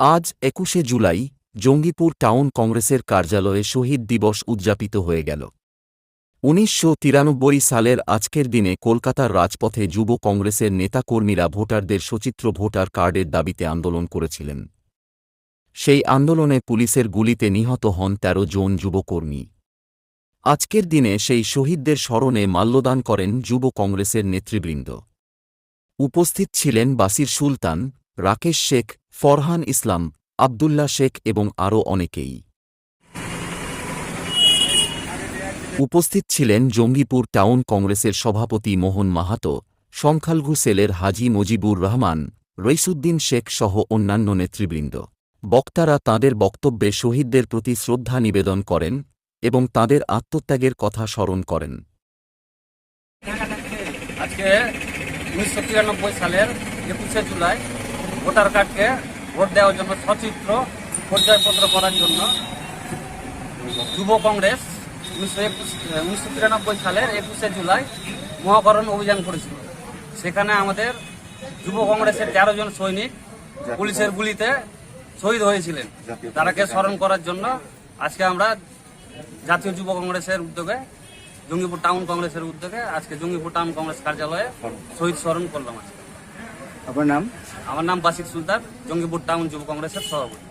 আজ একুশে জুলাই, জঙ্গিপুর টাউন কংগ্রেসের কার্যালয়ে শহীদ দিবস উদযাপিত হয়ে গেল। উনিশশো তিরানব্বই সালের আজকের দিনে কলকাতার রাজপথে যুব কংগ্রেসের নেতাকর্মীরা ভোটারদের সচিত্র ভোটার কার্ডের দাবিতে আন্দোলন করেছিলেন। সেই আন্দোলনে পুলিশের গুলিতে নিহত হন ১৩ জন যুবকর্মী। আজকের দিনে সেই শহীদদের স্মরণে মাল্যদান করেন যুব কংগ্রেসের নেতৃবৃন্দ। উপস্থিত ছিলেন বাসির সুলতান রাকেশ শেখ, ফরহান ইসলাম আবদুল্লা শেখ এবং আরও অনেকেই। উপস্থিত ছিলেন জঙ্গিপুর টাউন কংগ্রেসের সভাপতি মোহন মাহাতো, সংখ্যালঘু সেলের হাজি মজিবুর রহমান, রইসুদ্দিন শেখ সহ অন্যান্য নেতৃবৃন্দ। বক্তারা তাঁদের বক্তব্যে শহীদদের প্রতি শ্রদ্ধা নিবেদন করেন এবং তাঁদের আত্মত্যাগের কথা স্মরণ করেন। আজকে উনিশশো তিরানব্বই সালের একুশে জুলাই ভোটার কার্ডকে ভোট দেওয়ার জন্য সচিত্র পরিচয়পত্র করার জন্য যুব কংগ্রেস উনিশশো একুশ উনিশশো তিরানব্বই সালের একুশে জুলাই মহাকরণ অভিযান করেছিল। সেখানে আমাদের যুব কংগ্রেসের তেরো জন সৈনিক পুলিশের গুলিতে শহীদ হয়েছিলেন। তারাকে স্মরণ করার জন্য আজকে আমরা জাতীয় যুব কংগ্রেসের উদ্যোগে জঙ্গিপুর টাউন কংগ্রেসের উদ্যোগে আজকে জঙ্গিপুর টাউন কংগ্রেস কার্যালয়ে শহীদ স্মরণ করলাম আজকে। আপনার নাম? আমার নাম বাসির সুলতান জঙ্গিপুর টাউন যুব কংগ্রেসের সভাপতি।